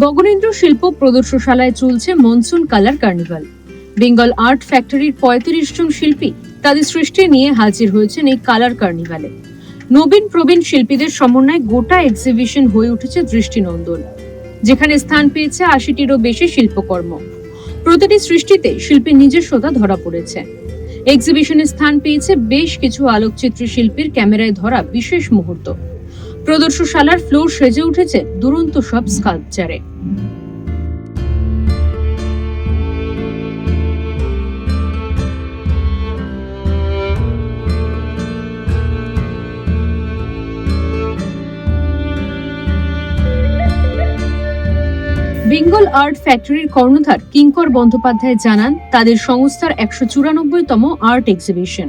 বগনেন্দ্র শিল্প প্রদর্শনশালায় চলছে monsoon colour carnival. Bengal art ফ্যাক্টরির পঁয়ত্রিশ জন শিল্পী তাদের সৃষ্টি নিয়ে হাজির হয়েছেন এই কালার কার্নিভালে। নবীন প্রবীণ শিল্পীদের সমন্বয়ে গোটা এক্সিবিশন হয়ে উঠেছে দৃষ্টিনন্দন, যেখানে স্থান পেয়েছে আশিটিরও বেশি শিল্পকর্ম। প্রতিটি সৃষ্টিতে শিল্পীর নিজস্বতা ধরা পড়েছে। এক্সিবিশনে স্থান পেয়েছে বেশ কিছু আলোকচিত্রী শিল্পীর ক্যামেরায় ধরা বিশেষ মুহূর্ত। প্রদর্শনশালার ফ্লোর সেজে উঠেছে দুরন্ত সব স্কাল্পচারে। বেঙ্গল আর্ট ফ্যাক্টরির কর্ণধার কিঙ্কর বন্দ্যোপাধ্যায় জানান, তাদের সংস্থার একশো চুরানব্বইতম আর্ট এক্সিবিশন।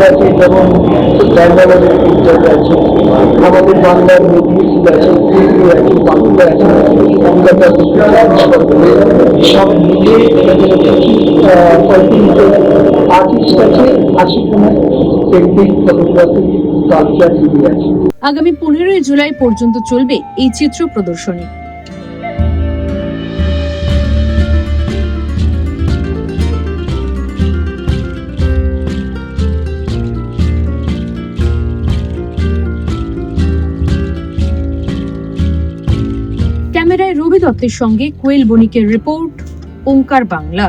আছে যেমন আছে আমাদের বাংলার আছে আছে আছে কলকাতা সব মিলে আর্টিস্ট আছে আশিখানা পেন্টিং ফটোগ্রাফি কালচার আছে আগামী পনেরোই জুলাই পর্যন্ত চলবে এই চিত্র প্রদর্শনী। ক্যামেরায় রবি দত্তের সঙ্গে কোয়েল বণিকের রিপোর্ট ওঙ্কার বাংলা।